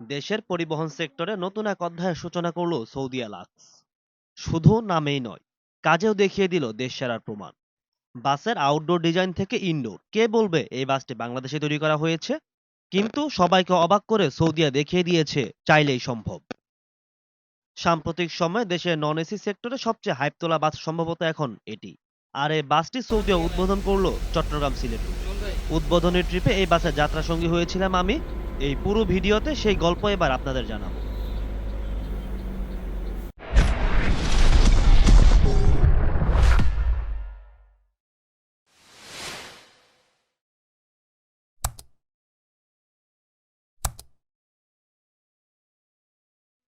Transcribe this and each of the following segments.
দেশের পরিবহন সেক্টরে নতুন এক অধ্যায়ের সূচনা করল সৌদি এলাক্স। শুধু নামেই নয়, কাজেও দেখিয়ে দিল দেশ সেরার প্রমাণ। বাসের আউটডোর ডিজাইন থেকে ইনডোর কে বলবে এই বাসটি বাংলাদেশে তৈরি করা হয়েছে? কিন্তু সবাইকে অবাক করে সৌদিয়া দেখিয়ে দিয়েছে, চাইলেই সম্ভব। সাম্প্রতিক সময়ে দেশের নন এসি সেক্টরে সবচেয়ে হাইপ তোলা বাস সম্ভবত এখন এটি। আর এই বাসটি সৌদিয়া উদ্বোধন করল চট্টগ্রাম সিলেট। রুটে। উদ্বোধনী ট্রিপে এই বাসের যাত্রা সঙ্গী হয়েছিলাম আমি এই পুরো ভিডিওতে সেই গল্প এবার আপনাদের জানাব।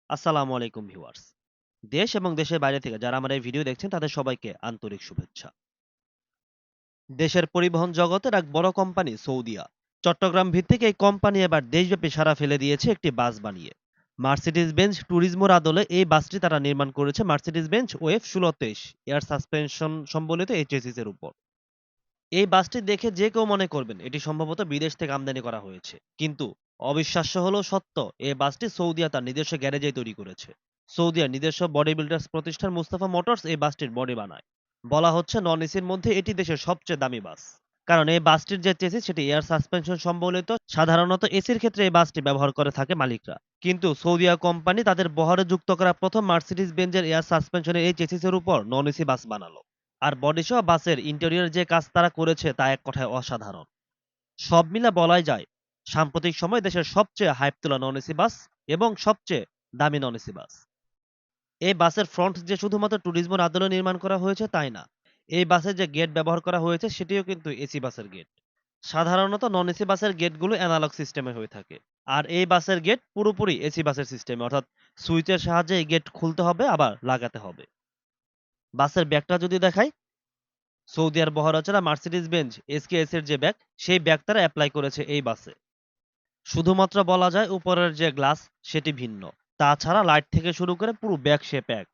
আসসালামু আলাইকুম ভিউয়ার্স। দেশ এবং দেশের বাইরে থেকে যারা আমার এই ভিডিও দেখছেন, তাদের সবাইকে আন্তরিক শুভেচ্ছা। দেশের পরিবহন জগতের এক বড় কোম্পানি সৌদিয়া চট্টগ্রাম ভিত্তিক এই কোম্পানি এবার দেশব্যাপী সারা ফেলে দিয়েছে একটি বাস বানিয়ে। মার্সিডিজ বেঞ্চ ট্যুরিজমোর আদলে এই বাসটি তারা নির্মাণ করেছে মার্সিডিজ বেঞ্চ ওয়েফ ষোলো তেইশ, এয়ার সাসপেনশন সম্বলিত এইচএসিস এর উপর। এই বাসটি দেখে যে কেউ মনে করবেন, এটি সম্ভবত বিদেশ থেকে আমদানি করা হয়েছে। কিন্তু অবিশ্বাস্য হলো সত্য এই বাসটি সৌদিয়া তার নিজস্ব গ্যারেজে তৈরি করেছে। সৌদিয়ার নিজস্ব বডি বিল্ডার্স প্রতিষ্ঠান মুস্তাফা মোটরস এই বাসটির বডি বানায়। বলা হচ্ছে নন এসির মধ্যে এটি দেশের সবচেয়ে দামি বাস। কারণ এই বাসটির যে চেসিস সেটি এয়ার সাসপেনশন সম্বলিত, সাধারণত এসির ক্ষেত্রে এই বাসটি ব্যবহার করে থাকে মালিকরা। কিন্তু সৌদিয়া কোম্পানি তাদের বহরে যুক্ত করা প্রথম মার্সিডিজ বেঞ্জের এয়ার সাসপেনশনের এই চেসিসের উপর নন এসি বাস বানালো। আর বডি সহ বাসের ইন্টেরিয়র যে কাজ তারা করেছে তা এক কথায় অসাধারণ। সব মিলে বলাই যায়, সাম্প্রতিক সময়ে দেশের সবচেয়ে হাইপ তোলা নন এসি বাস এবং সবচেয়ে দামি নন এসি বাস। এই বাসের ফ্রন্ট যে শুধুমাত্র ট্যুরিজমের আদলে নির্মাণ করা হয়েছে তাই না? এই বাসের যে গেট ব্যবহার করা হয়েছে, সেটিও কিন্তু এসি বাসের গেট সাধারণত নন এসি বাসের গেটগুলো অ্যানালগ সিস্টেমে হয়ে থাকে। আর এই বাসের গেট পুরোপুরি এসি বাসের সিস্টেমে অর্থাৎ সুইচের সাহায্যে এই গেট খুলতে হবে, আবার লাগাতে হবে। বাসের ব্যাগটা যদি দেখাই, সৌদি আর বহরাচারা মার্সিডিজ বেঞ্চ এসকেএস এর যে ব্যাগ, সেই ব্যাগ তারা অ্যাপ্লাই করেছে এই বাসে। শুধুমাত্র বলা যায়, উপরের যে গ্লাস সেটি ভিন্ন। তাছাড়া লাইট থেকে শুরু করে পুরো ব্যাগ সে প্যাক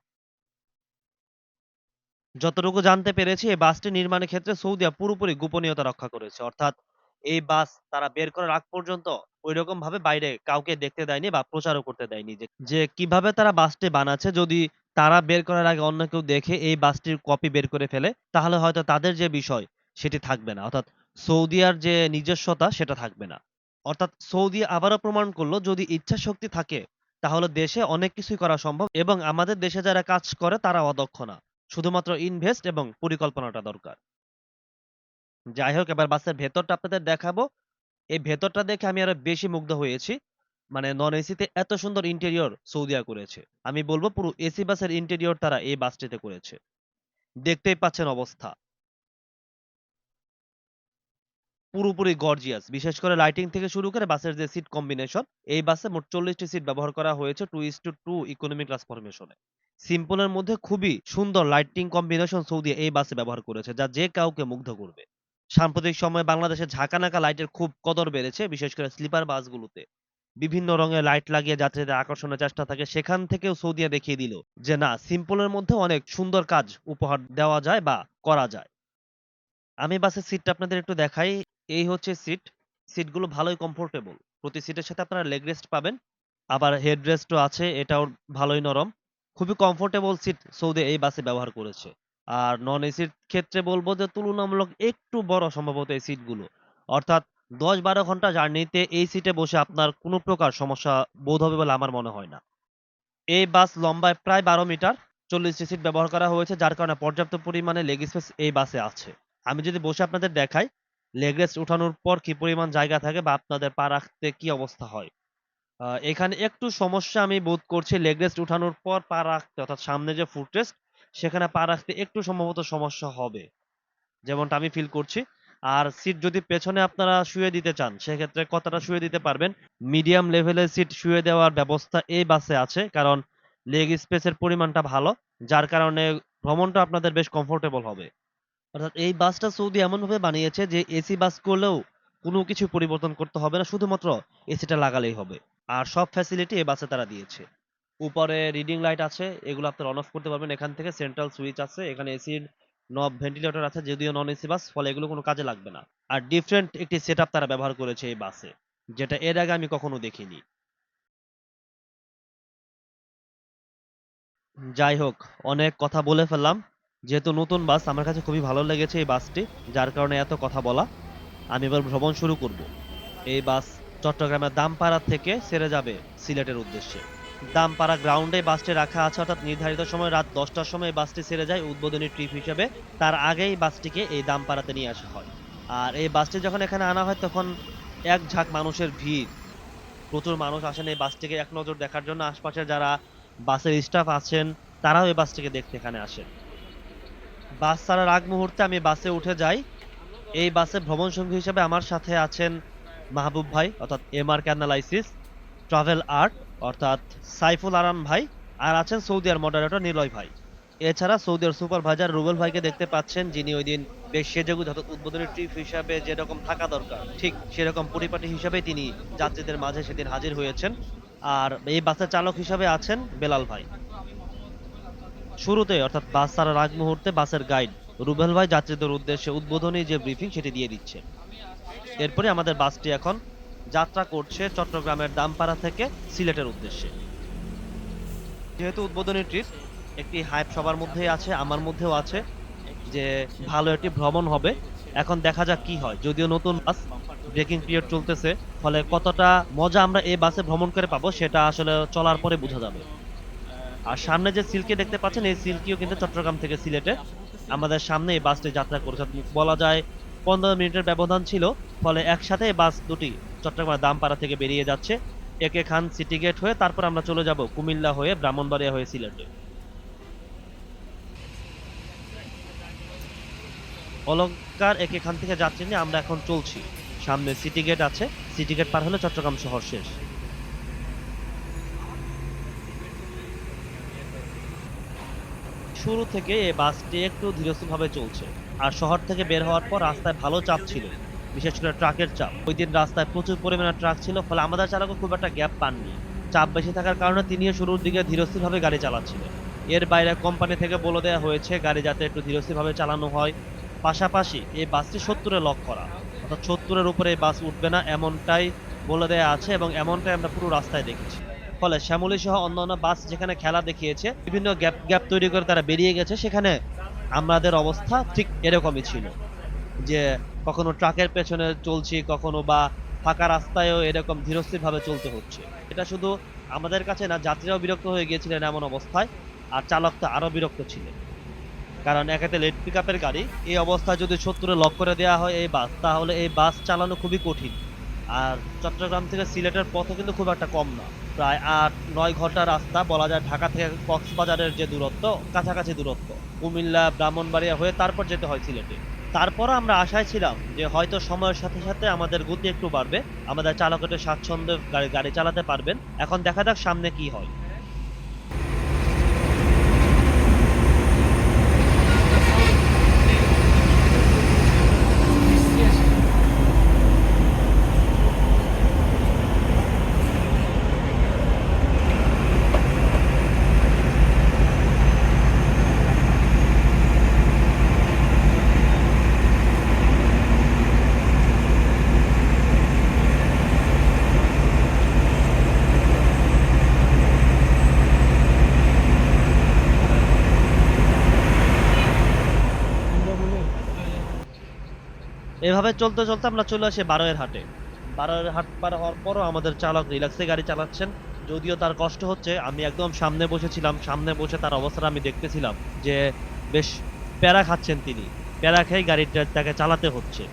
যতটুকু জানতে পেরেছি, এই বাসটি নির্মাণের ক্ষেত্রে সৌদিয়া পুরোপুরি গোপনীয়তা রক্ষা করেছে। অর্থাৎ এই বাস তারা বের করার আগ পর্যন্ত ওই রকম ভাবে বাইরে কাউকে দেখতে দেয়নি বা প্রচারও করতে দেয়নি যে কীভাবে তারা বাসটি বানাচ্ছে। যদি তারা বের করার আগে অন্য কেউ দেখে এই বাসটির কপি বের করে ফেলে, তাহলে হয়তো তাদের যে বিষয় সেটি থাকবে না। অর্থাৎ সৌদিয়ার যে নিজস্বতা সেটা থাকবে না। অর্থাৎ সৌদি আবারও প্রমাণ করল, যদি ইচ্ছা শক্তি থাকে, তাহলে দেশে অনেক কিছুই করা সম্ভব এবং আমাদের দেশে যারা কাজ করে তারা অদক্ষ না। শুধুমাত্র ইনভেস্ট এবং পরিকল্পনাটা দরকার। যাই হোক, এবার বাসের ভেতরটা আপনাদের দেখাবো। এই ভেতরটা দেখে আমি আরও বেশি মুগ্ধ হয়েছি। মানে নন এসিতে এত সুন্দর ইন্টেরিয়র সৌদিয়া করেছে। আমি বলব পুরো এসি বাসের ইন্টেরিয়র তারা এই বাসটিতে করেছে। দেখতেই পাচ্ছেন অবস্থা। পুরোপুরি গর্জিয়াস বিশেষ করে লাইটিং থেকে শুরু করে বাসের যে সিট কম্বিনেশন এই বাসে মোট চল্লিশটি সিট ব্যবহার করা হয়েছে two is to two economy class ফরমেশনে সিম্পলের মধ্যে খুবই সুন্দর লাইটিং কম্বিনেশন সৌদি এই বাসে ব্যবহার করেছে, যা যে কাউকে মুগ্ধ করবে। সাম্প্রতিক সময়ে বাংলাদেশে ঝাঁকানাকা লাইটের খুব কদর বেড়েছে, বিশেষ করে স্লিপার বাসগুলোতে। বিভিন্ন রঙের লাইট লাগিয়ে যাত্রীদের আকর্ষণের চেষ্টা থাকে সেখান থেকেও সৌদিয়া দেখিয়ে দিল যে না সিম্পলের মধ্যে অনেক সুন্দর কাজ উপহার দেওয়া যায় বা করা যায়। আমি বাসের সিটটা আপনাদের একটু দেখাই। এই হচ্ছে সিট সিটগুলো ভালোই কমফোর্টেবল প্রতি সিটের সাথে আপনারা লেগ রেস্ট পাবেন। আবার হেড রেস্টও আছে, এটাও ভালোই নরম। খুবই কমফোর্টেবল সিট সৌদি এই বাসে ব্যবহার করেছে। আর নন এসির ক্ষেত্রে বলব যে তুলনামূলক একটু বড় সম্ভবত এই সিটগুলো অর্থাৎ দশ বারো ঘণ্টা জার্নিতে এই সিটে বসে আপনার কোনো প্রকার সমস্যা বোধ হবে বলে আমার মনে হয় না। এই বাস লম্বায় প্রায় বারো মিটার চল্লিশটি সিট ব্যবহার করা হয়েছে, যার কারণে পর্যাপ্ত পরিমাণে লেগ স্পেস এই বাসে আছে। আমি যদি বসে আপনাদের দেখাই লেগ রেস্ট উঠানোর পর কি পরিমাণ জায়গা থাকে বা আপনাদের পা রাখতে কি অবস্থা হয়? এখানে একটু সমস্যা আমি বোধ করছি লেগ উঠানোর পর পা রাখতে, অর্থাৎ সামনে যে ফুট সেখানে পা রাখতে একটু সম্ভবত সমস্যা হবে, যেমনটা আমি ফিল করছি। আর সিট যদি পেছনে আপনারা শুয়ে দিতে চান, সেক্ষেত্রে কতটা শুয়ে দিতে পারবেন? মিডিয়াম লেভেলের সিট শুয়ে দেওয়ার ব্যবস্থা এই বাসে আছে, কারণ লেগ স্পেসের পরিমাণটা ভালো, যার কারণে ভ্রমণটা আপনাদের বেশ কমফোর্টেবল হবে। অর্থাৎ এই বাসটা সৌদি এমনভাবে বানিয়েছে যে এসি বাস করলেও কোনো কিছু পরিবর্তন করতে হবে না, শুধুমাত্র এসিটা লাগালেই হবে। আর সব ফ্যাসিলিটি এই বাসে তারা দিয়েছে। উপরে রিডিং লাইট আছে, এগুলো আপনারা অন অফ করতে পারবেন। এখান থেকে সেন্ট্রাল সুইচ আছে, এখানে এসির নব ভেন্টিলেটর আছে, যদিও নন এসি বাস, ফলে এগুলো কোনো কাজে লাগবে না। আর ডিফারেন্ট একটি সেট তারা ব্যবহার করেছে এই বাসে, যেটা এর আগে আমি কখনো দেখিনি। যাই হোক, অনেক কথা বলে ফেললাম। যেহেতু নতুন বাস, আমার কাছে খুবই ভালো লেগেছে এই বাসটি। যার কারণে এত কথা বলা। আমি এবার ভ্রমণ শুরু করব। এই বাস চট্টগ্রামের দামপাড়া থেকে ছেড়ে যাবে সিলেটের উদ্দেশ্যে। দামপাড়া গ্রাউন্ডে বাসটি রাখা আছে, অর্থাৎ নির্ধারিত সময় রাত দশটার সময় বাসটি ছেড়ে যায় উদ্বোধনী ট্রিপ হিসেবে। তার আগেই বাসটিকে এই দামপাড়াতে নিয়ে আসা হয়। আর এই বাসটি যখন এখানে আনা হয়, তখন এক ঝাঁক মানুষের ভিড়। প্রচুর মানুষ আসেন এই বাসটিকে এক নজর দেখার জন্য। আশপাশের যারা বাসের স্টাফ আছেন, তারাও এই বাসটিকে দেখতে এখানে আসেন। বাস ছাড়ার আগ মুহূর্তে আমি বাসে উঠে যাই। এই বাসে ভ্রমণ সঙ্গী হিসেবে আমার সাথে আছেন মাহবুব ভাই, অর্থাৎ এম আর ক্যানালাইসিস, ট্রাভেল আর্ট, অর্থাৎ সাইফুল আরাম ভাই, আর আছেন সৌদিয়ার মডারেটর নিলয় ভাই। এছাড়া সৌদিয়ার সুপারভাইজার রুবেল ভাইকে দেখতে পাচ্ছেন, যিনি ওইদিন বেশ সেজেগুজে অর্থাৎ উদ্বোধনী ট্রিপ হিসাবে যেরকম থাকা দরকার, ঠিক সেরকম পরিপাটি হিসাবে তিনি যাত্রীদের মাঝে সেদিন হাজির হয়েছেন। আর এই বাসের চালক হিসাবে আছেন বেলাল ভাই। শুরুতে অর্থাৎ বাস ছাড়ার আগ মুহূর্তে বাসের গাইড রুবেল ভাই যাত্রীদের উদ্দেশ্যে উদ্বোধনী যে ব্রিফিং সেটি দিয়ে দিচ্ছে। এরপরে আমাদের বাসটি এখন যাত্রা করছে চট্টগ্রামের দামপাড়া থেকে সিলেটের উদ্দেশ্যে। যেহেতু উদ্বোধনী ট্রিপ একটি হাইপ সবার মধ্যেই আছে, আমার মধ্যেও আছে যে ভালো একটি ভ্রমণ হবে। এখন দেখা যাক কি হয়। যদিও নতুন বাস ব্রেকিং পিরিয়ড চলতেছে। ফলে কতটা মজা আমরা এই বাসে ভ্রমণ করে পাবো সেটা আসলে চলার পরে বোঝা যাবে। আর সামনে যে সিল্কি দেখতে পাচ্ছেন, এই সিল্কিও কিন্তু চট্টগ্রাম থেকে সিলেটে। আমাদের সামনে এই বাসটি যাত্রা করেছে। বলা যায় ১৫ মিনিটের ব্যবধান ছিল। ফলে একসাথে এই বাস দুটি চট্টগ্রামের দামপাড়া থেকে বেরিয়ে যাচ্ছে। একে খান সিটি গেট হয়ে তারপর আমরা চলে যাব কুমিল্লা হয়ে ব্রাহ্মণবাড়িয়া হয়ে সিলেটে। অলংকার একে খান থেকে নিয়ে আমরা এখন চলছি। সামনে সিটি গেট আছে। সিটি গেট পার হলে চট্টগ্রাম শহর শেষ। শুরু থেকে এই বাসটি একটু ধীরস্থিরভাবে চলছে। আর শহর থেকে বের হওয়ার পর রাস্তায় ভালো চাপ ছিল। বিশেষ করে ট্রাকের চাপ। ওই দিন রাস্তায় প্রচুর পরিমাণে ট্রাক ছিল, ফলে আমাদের চালকও খুব একটা গ্যাপ পাননি। চাপ বেশি থাকার কারণে তিনিও শুরুর দিকে ধীরস্থিরভাবে গাড়ি চালাচ্ছিলেন। এর বাইরে কোম্পানি থেকে বলে দেওয়া হয়েছে, গাড়ি যাতে একটু ধীরস্থিরভাবে চালানো হয়। পাশাপাশি এই বাসটি সত্তরে লক করা। অর্থাৎ সত্তরের উপরে এই বাস উঠবে না, এমনটাই বলে দেয়া আছে এবং এমনটাই আমরা পুরো রাস্তায় দেখেছি। ফলে শ্যামলী সহ অন্যান্য বাস যেখানে খেলা দেখিয়েছে, বিভিন্ন গ্যাপ গ্যাপ তৈরি করে তারা বেরিয়ে গেছে, সেখানে আমাদের অবস্থা ঠিক এরকমই ছিল। যে কখনো ট্রাকের পেছনে চলছি, কখনো বা ফাঁকা রাস্তায়ও এরকম ধীরস্থিরভাবে চলতে হচ্ছে। এটা শুধু আমাদের কাছে না, যাত্রীরাও বিরক্ত হয়ে গিয়েছিলেন এমন অবস্থায়। আর চালক তো আরও বিরক্ত ছিলেন। কারণ একেতে লেট পিকআপের গাড়ি, এই অবস্থায় যদি ৭০ এ লক করে দেওয়া হয় এই বাস, তাহলে এই বাস চালানো খুবই কঠিন। আর চট্টগ্রাম থেকে সিলেটের পথও কিন্তু খুব একটা কম না। প্রায় ৮-৯ ঘণ্টা রাস্তা বলা যায় ঢাকা থেকে কক্সবাজারের যে দূরত্ব কাছাকাছি দূরত্ব। কুমিল্লা, ব্রাহ্মণবাড়িয়া হয়ে তারপর যেতে হয় সিলেটে। তারপর আমরা আশায় ছিলাম যে হয়তো সময়ের সাথে সাথে আমাদের গতি একটু বাড়বে। আমাদের চালকের স্বাচ্ছন্দ্যে গাড়ি গাড়ি চালাতে পারবেন। এখন দেখা যাক সামনে কি হয়। এভাবে চলতে চলতে আমরা চলে আসি বারোয়ের হাটে। বারোয়ের হাট পার হওয়ার পরও আমাদের চালক রিল্যাক্সে গাড়ি চালাচ্ছেন। যদিও তার কষ্ট হচ্ছে, আমি একদম সামনে বসেছিলাম। সামনে বসে তার অবস্থাটা আমি দেখতেছিলাম যে বেশ প্যারা খাচ্ছেন তিনি। প্যারা খেয়ে গাড়িটা তাকে চালাতে হচ্ছে।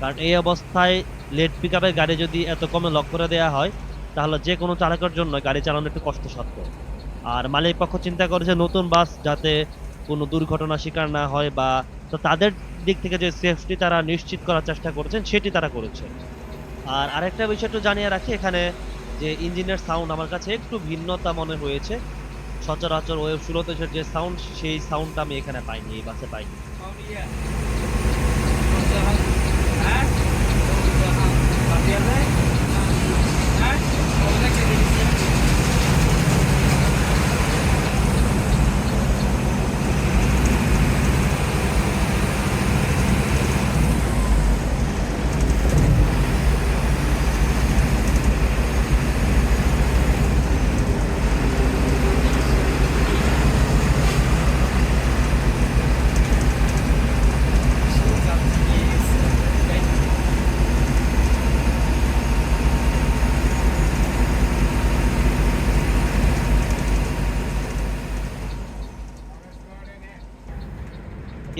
কারণ এই অবস্থায় লেট পিকআপের গাড়ি যদি এত কমে লক করে দেওয়া হয়, তাহলে যে কোনো চালকের জন্য গাড়ি চালানো একটু কষ্টসাধ্য। আর মালিক পক্ষ চিন্তা করেছে নতুন বাস যাতে কোনো দুর্ঘটনার শিকার না হয় বা তো তাদের দিক থেকে যে সেফটি তারা নিশ্চিত করার চেষ্টা করেছেন, সেটি তারা করেছে। আর আরেকটা বিষয় একটু জানিয়ে রাখি, এখানে যে ইঞ্জিনের সাউন্ড আমার কাছে একটু ভিন্নতা মনে হয়েছে। সচরাচর ওয়েব ষোলোতেশের যে সাউন্ড সেই সাউন্ডটা আমি এখানে পাইনি, এই বাসে পাইনি। হ্যাঁ?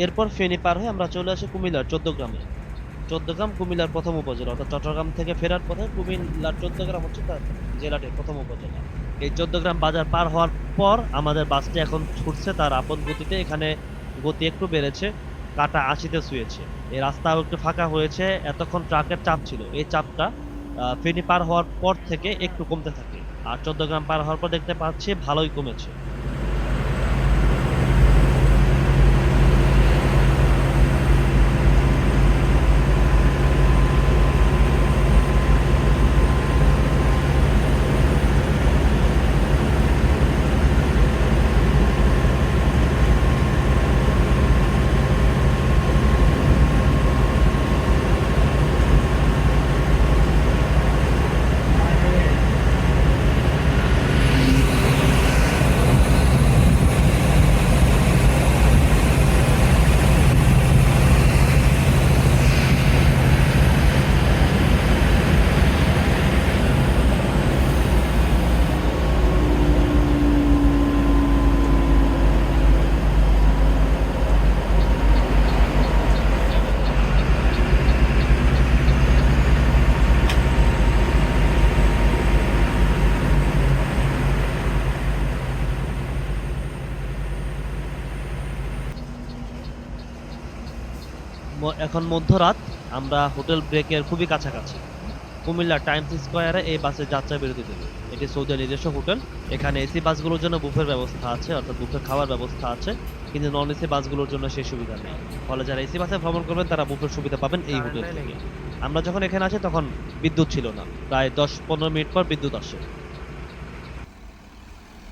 এরপর ফেনী পার হয়ে আমরা চলে আসি কুমিল্লার চোদ্দগ্রামে চোদ্দগ্রাম কুমিল্লার প্রথম উপজেলা, অর্থাৎ চট্টগ্রাম থেকে ফেরার পথে কুমিল্লার চোদ্দগ্রাম হচ্ছে তার জেলাটির প্রথম উপজেলা। এই চোদ্দগ্রাম বাজার পার হওয়ার পর আমাদের বাসটি এখন ছুটছে তার আপন গতিতে, এখানে গতি একটু বেড়েছে, কাটা আশিতে শুয়েছে। এই রাস্তাও একটু ফাঁকা হয়েছে, এতক্ষণ ট্রাকের চাপ ছিল। এই চাপটা ফেনী পার হওয়ার পর থেকে একটু কমতে থাকে। আর চোদ্দগ্রাম পার হওয়ার পর দেখতে পাচ্ছি ভালোই কমেছে। এখন মধ্যরাত আমরা হোটেল ব্রেকের খুবই কাছাকাছি। কুমিল্লা টাইমস স্কোয়ারে এই বাসের যাত্রা বিরতি দেবে। এটি সৌদির নিজস্ব হোটেল। এখানে এসি বাসগুলোর জন্য বুফের ব্যবস্থা আছে অর্থাৎ বুফে খাওয়ার ব্যবস্থা আছে কিন্তু নন এসি বাসগুলোর জন্য সেই সুবিধা নেই। ফলে যারা এসি বাসে ভ্রমণ করবেন তারা বুফের সুবিধা পাবেন এই হোটেল থেকে। আমরা যখন এখানে আসি তখন বিদ্যুৎ ছিল না। প্রায় দশ পনেরো মিনিট পর বিদ্যুৎ আসে।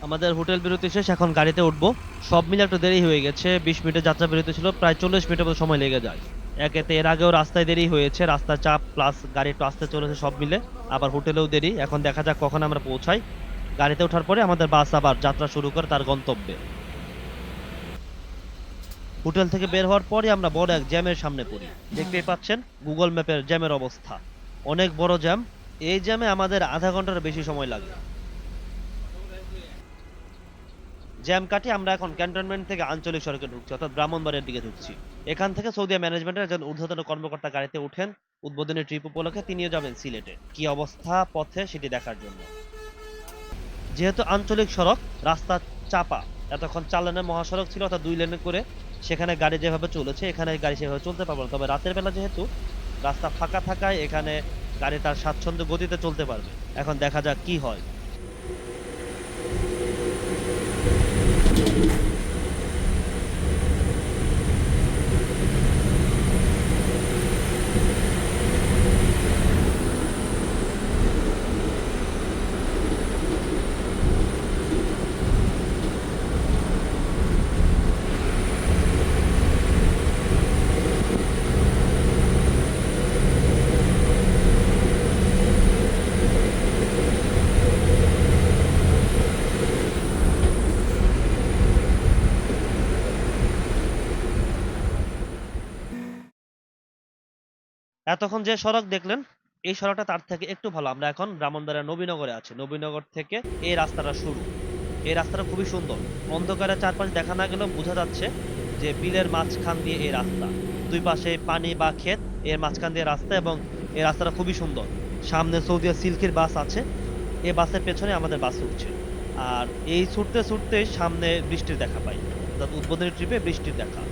আমাদের হোটেল বিরতি শেষ এখন গাড়িতে উঠবো। সব মিলে একটু দেরি হয়ে গেছে। বিশ মিনিটের যাত্রা বিরতি ছিল প্রায় চল্লিশ মিনিটের মতো সময় লেগে যায়। একেতে এর আগেও রাস্তায় দেরি হয়েছে রাস্তার চাপ প্লাস গাড়ি একটু আসতে চলেছে সব মিলে, আবার হোটেলেও দেরি। এখন দেখা যাক কখন আমরা পৌঁছাই। গাড়িতে ওঠার পরে আমাদের বাস আবার যাত্রা শুরু করে তার গন্তব্যে। হোটেল থেকে বের হওয়ার পরে আমরা বড় এক জ্যামের সামনে পড়ি। দেখতেই পাচ্ছেন গুগল ম্যাপের জ্যামের অবস্থা। অনেক বড় জ্যাম। এই জ্যামে আমাদের আধা ঘণ্টার বেশি সময় লাগে। জ্যাম কাটি আমরা এখন ক্যান্টনমেন্ট থেকে আঞ্চলিক সড়কে ঢুকছি, অর্থাৎ ব্রাহ্মণবাড়িয়ার দিকে ঢুকছি। এখান থেকে সৌদিয়া ম্যানেজমেন্টের একজন ঊর্ধ্বতন কর্মকর্তা গাড়িতে উঠেন। উদ্বোধনী ট্রিপ উপলক্ষে তিনিও যাবেন সিলেটে। কি অবস্থা, পথে, সেটি দেখার জন্য। যেহেতু আঞ্চলিক সড়ক, রাস্তা চাপা, এতক্ষণ চার লেনের মহাসড়ক ছিল, অর্থাৎ দুই লেনে করে সেখানে গাড়ি যেভাবে চলেছে, এখানে গাড়ি সেভাবে চলতে পারবে না। তবে রাতের বেলা যেহেতু রাস্তা ফাঁকা থাকায় এখানে গাড়ি তার স্বাচ্ছন্দ্য গতিতে চলতে পারবে। এখন দেখা যাক কি হয়। এতক্ষণ যে সড়ক দেখলেন, এই সড়কটা তার থেকে একটু ভালো। আমরা এখন ব্রাহ্মণবাড়িয়া নবীনগরে আছি। নবীনগর থেকে এই রাস্তাটা শুরু। এই রাস্তাটা খুবই সুন্দর। অন্ধকারে চারপাশ দেখা না গেলেও বোঝা যাচ্ছে যে বিলের মাঝখান দিয়ে এই রাস্তা। দুই পাশে পানি বা ক্ষেত, এর মাঝখান দিয়ে রাস্তা এবং এই রাস্তাটা খুবই সুন্দর। সামনে সৌদিয়া সিল্কের বাস আছে। এই বাসের পেছনে আমাদের বাস উঠছে। আর এই ছুটতে ছুটতে সামনে বৃষ্টির দেখা পাই। অর্থাৎ উদ্বোধনী ট্রিপে বৃষ্টির দেখা।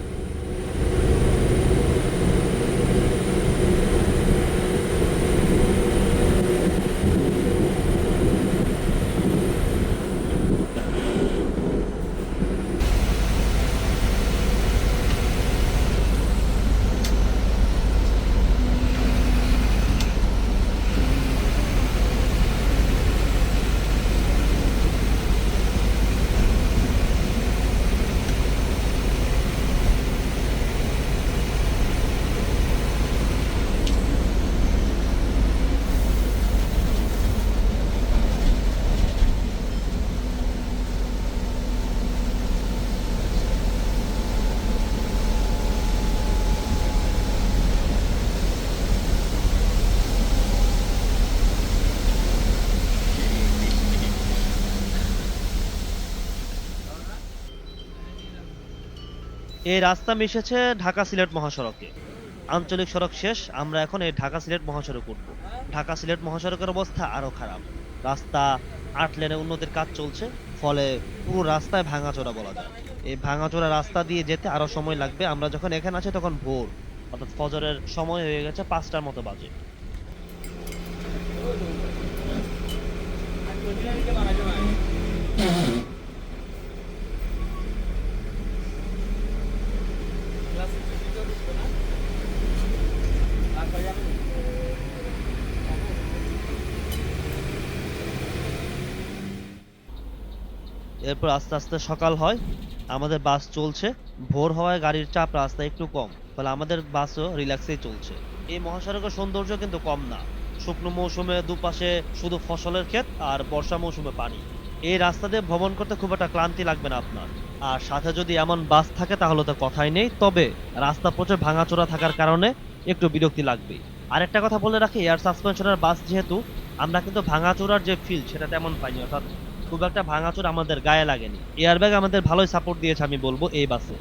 এই রাস্তা মিশেছে ঢাকা সিলেট মহাসড়কে। আঞ্চলিক সড়ক শেষ, আমরা এখন এই ঢাকা সিলেট মহাসড়ক উঠব। ঢাকা সিলেট মহাসড়কের অবস্থা আরও খারাপ। রাস্তা আট লেনে উন্নতির কাজ চলছে, ফলে পুরো রাস্তায় ভাঙাচোরা বলা যায়। এই ভাঙাচোরা রাস্তা দিয়ে যেতে আরও সময় লাগবে, আমরা যখন এখানে আছি তখন ভোর। অর্থাৎ ফজরের সময় হয়ে গেছে পাঁচটার মতো বাজে। এরপর আস্তে আস্তে সকাল হয়, আমাদের বাস চলছে। ভোর হওয়ায় গাড়ির চাপ রাস্তায় একটু কম, ফলে আমাদের বাসও রিল্যাক্সেই চলছে। এই মহাসড়কের সৌন্দর্য কিন্তু কম না। শুকনো মৌসুমে দুপাশে শুধু ফসলের ক্ষেত আর বর্ষা মৌসুমে পানি। এই রাস্তা দিয়ে ভ্রমণ করতে খুব একটা ক্লান্তি লাগবে না আপনার। আর সাথে যদি এমন বাস থাকে তাহলে তো কথাই নেই। তবে রাস্তা প্রচুর ভাঙাচোরা থাকার কারণে একটু বিরক্তি লাগবে আরেকটা কথা বলে রাখি এয়ার সাসপেনশনের বাস যেহেতু, আমরা কিন্তু ভাঙাচোরার যে ফিল সেটা তেমন পাইনি। অর্থাৎ খুব একটা ভাঙাচোর আমাদের গায়ে লাগেনি। এয়ারব্যাগ আমাদের ভালোই সাপোর্ট দিয়েছে, আমি বলব, এই বাসে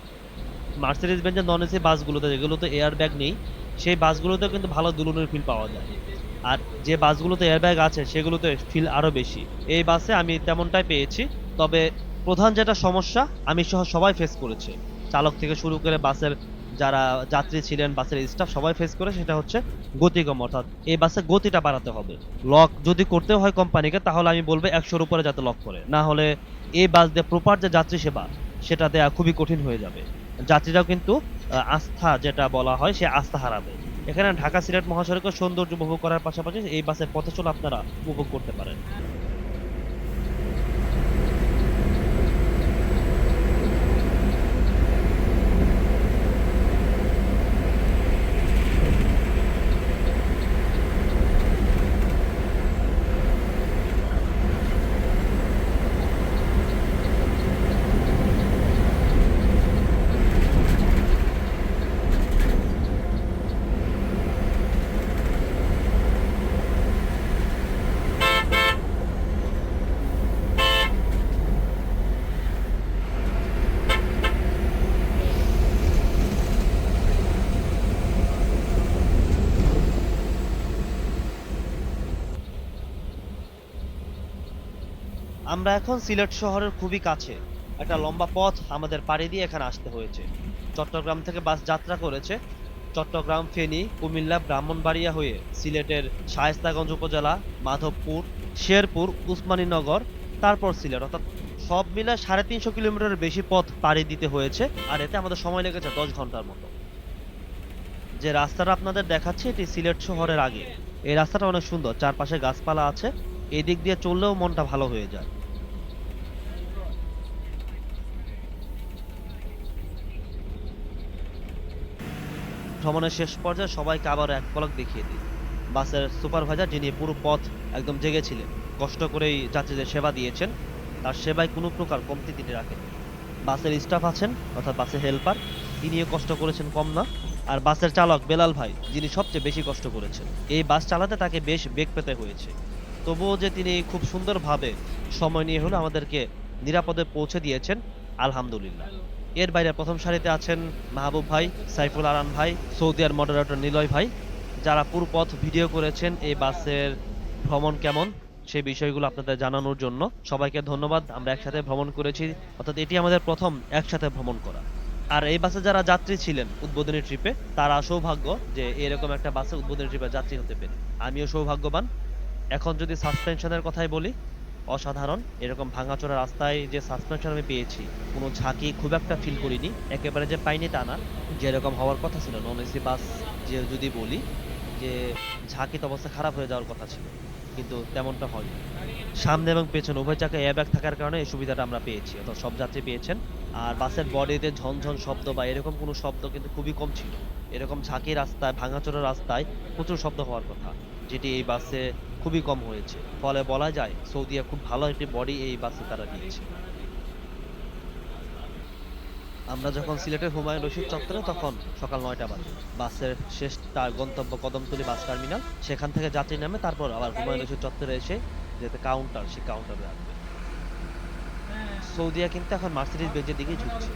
মার্সিডিজ বেঞ্চের নন এসি বাসগুলোতে যেগুলোতে এয়ারব্যাগ নেই, সেই বাসগুলোতে কিন্তু ভালো দুলুনের ফিল পাওয়া যায়। আর যে বাসগুলোতে এয়ারব্যাগ আছে, সেগুলোতে ফিল আরও বেশি। এই বাসে আমি তেমনটাই পেয়েছি, তবে প্রধান যেটা সমস্যা, আমি সহ সবাই ফেস করেছে। চালক থেকে শুরু করে বাসের যারা যাত্রী ছিলেন, বাসের স্টাফ সবাই ফেস করে, সেটা হচ্ছে গতি কম অর্থাৎ এই বাসে গতিটা বাড়াতে হবে। লক যদি করতে হয় কোম্পানিকে, তাহলে আমি বলব একশোর উপরে যাতে লক করে। না হলে এই বাস দিয়ে প্রপার যে যাত্রী সেবা, সেটা দেওয়া খুবই কঠিন হয়ে যাবে। যাত্রীরাও কিন্তু আস্থা যেটা বলা হয়, সে আস্থা হারাবে। এখানে ঢাকা সিলেট মহাসড়কের সৌন্দর্য উপভোগ করার পাশাপাশি এই বাসের পথে চলে আপনারা উপভোগ করতে পারেন। আমরা এখন সিলেট শহরের খুবই কাছে। একটা লম্বা পথ আমাদের পাড়ি দিয়ে এখানে আসতে হয়েছে। চট্টগ্রাম থেকে বাস যাত্রা করেছে চট্টগ্রাম, ফেনী, কুমিল্লা, ব্রাহ্মণবাড়িয়া হয়ে সিলেটের শায়েস্তাগঞ্জ উপজেলা, মাধবপুর, শেরপুর, উসমানীনগর, তারপর সিলেট। অর্থাৎ সব মিলে সাড়ে তিনশো কিলোমিটারের বেশি পথ পাড়ি দিতে হয়েছে আর এতে আমাদের সময় লেগেছে দশ ঘণ্টার মতো। যে রাস্তাটা আপনাদের দেখাচ্ছি, এটি সিলেট শহরের আগে। এই রাস্তাটা অনেক সুন্দর, চারপাশে গাছপালা আছে। এদিক দিয়ে চললেও মনটা ভালো হয়ে যায়। ভ্রমণের শেষ পর্যায়ে সবাইকে আবার এক পলক দেখিয়ে দিই। বাসের সুপারভাইজার যিনি পুরো পথ একদম জেগেছিলেন, কষ্ট করেই যাত্রীদের সেবা দিয়েছেন, তার সেবায় কোনো প্রকার কমতি তিনি রাখেন বাসের স্টাফ আছেন, অর্থাৎ বাসের হেল্পার, তিনিও কষ্ট করেছেন কম না, আর বাসের চালক বেলাল ভাই, যিনি সবচেয়ে বেশি কষ্ট করেছেন। এই বাস চালাতে তাকে বেশ বেগ পেতে হয়েছে। তবুও যে তিনি খুব সুন্দরভাবে সময় নিয়ে হলে আমাদেরকে নিরাপদে পৌঁছে দিয়েছেন, আলহামদুলিল্লাহ। এর বাইরে প্রথম সারিতে আছেন মাহবুব ভাই, সাইফুল আরান ভাই সৌদিয়ার মডারেটর নিলয় ভাই, যারা পুরো পথ ভিডিও করেছেন এই বাসের ভ্রমণ কেমন, সেই বিষয়গুলো আপনাদের জানানোর জন্য। সবাইকে ধন্যবাদ, আমরা একসাথে ভ্রমণ করেছি, অর্থাৎ এটি আমাদের প্রথম একসাথে ভ্রমণ করা। আর এই বাসে যারা যাত্রী ছিলেন উদ্বোধনী ট্রিপে, তারা সৌভাগ্য যে এরকম একটা বাসে উদ্বোধনী ট্রিপে যাত্রী হতে পেরে। আমিও সৌভাগ্যবান। এখন যদি সাসপেনশনের কথাই বলি অসাধারণ। এরকম ভাঙাচোরা রাস্তায় যে সাসপেনশন আমি পেয়েছি, কোনো ঝাঁকি খুব একটা ফিল করিনি। একেবারে যে পাইনি তা না। যেরকম হওয়ার কথা ছিল নন এসি বাস যে যদি বলি যে ঝাঁকিতে অবস্থা খারাপ হয়ে যাওয়ার কথা ছিল, কিন্তু তেমনটা হয়নি। সামনে এবং পেছনে, উভয় চাকা এয়ারব্যাগ থাকার কারণে এই সুবিধাটা আমরা পেয়েছি, অর্থাৎ সব যাত্রী পেয়েছেন। আর বাসের বডিতে ঝনঝন শব্দ বা এরকম কোনো শব্দ কিন্তু খুবই কম ছিল। এরকম ঝাঁকি রাস্তায়, ভাঙাচোরা রাস্তায় প্রচুর শব্দ হওয়ার কথা, যেটি এই বাসে খুবই কম হয়েছে। ফলে বলা যায় সৌদিয়া খুব ভালো একটি বডি এই বাসে তারা দিয়েছে। আমরা যখন সিলেটের হুমায়ুন রশিদ চত্বরে, তখন সকাল নয়টা বাজে। বাসের শেষ তার গন্তব্য কদমতলী বাস টার্মিনাল। সেখান থেকে যাত্রী নামে, তারপর আবার হুমায়ুন রশিদ চত্বরে এসে যেতে কাউন্টার সেই কাউন্টারে আসবে। সৌদিয়া কিন্তু এখন মার্সিডিজ বেঞ্চের দিকেই ঝুঁকছে।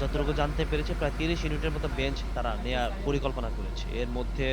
যতটুকু জানতে পেরেছে, প্রায় তিরিশ ইউনিটের মতো বেঞ্চ তারা নেয়ার পরিকল্পনা করেছে। এর মধ্যে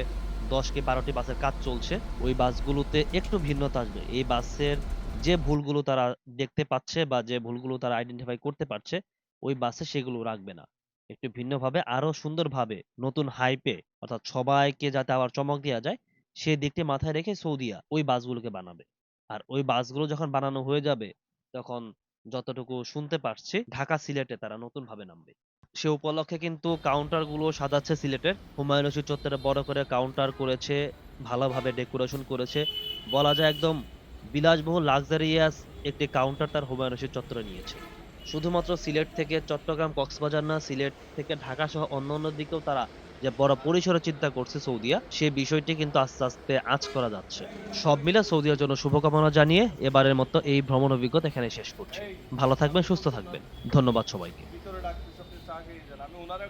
দশ কি বারোটি বাসের কাজ চলছে, ওই বাসগুলোতে একটু ভিন্নতা আসবে। এই বাসের যে ভুলগুলো তারা দেখতে পাচ্ছে বা যে ভুলগুলো তারা আইডেন্টিফাই করতে পারছে, ওই বাসে সেগুলো রাখবে না। একটু ভিন্নভাবে আরও সুন্দরভাবে নতুন হাইপে অর্থাৎ সবাইকে যাতে আবার চমক দেওয়া যায় সেই দিকটি মাথায় রেখে সৌদিয়া ওই বাসগুলোকে বানাবে। আর ওই বাসগুলো যখন বানানো হয়ে যাবে, তখন যতটুকু শুনতে পারছি, ঢাকা সিলেটে তারা নতুন ভাবে নামবে। সে উপলক্ষে কিন্তু কাউন্টারগুলো সাজাচ্ছে সিলেটের। হুমায়ুন রশিদ চত্বরে বড় করে কাউন্টার করেছে, ভালোভাবে ডেকোরেশন করেছে। বলা যায় একদম বিলাসবহুল লাক্সারিয়াস একটি কাউন্টার তার হুমায়ুন রশিদ চত্বরে নিয়েছে। শুধুমাত্র সিলেট থেকে চট্টগ্রাম, কক্সবাজার না, সিলেট থেকে ঢাকা সহ অন্য অন্য দিকেও তারা যে বড় পরিসরে চিন্তা করছে সৌদিয়া সেই বিষয়টি কিন্তু আস্তে আস্তে আঁচ করা যাচ্ছে। সব মিলে সৌদিয়ার জন্য শুভকামনা জানিয়ে এবারের মতো এই ভ্রমণ অভিজ্ঞতা এখানে শেষ করছি। ভালো থাকবেন, সুস্থ থাকবেন। ধন্যবাদ সবাইকে। ওনারা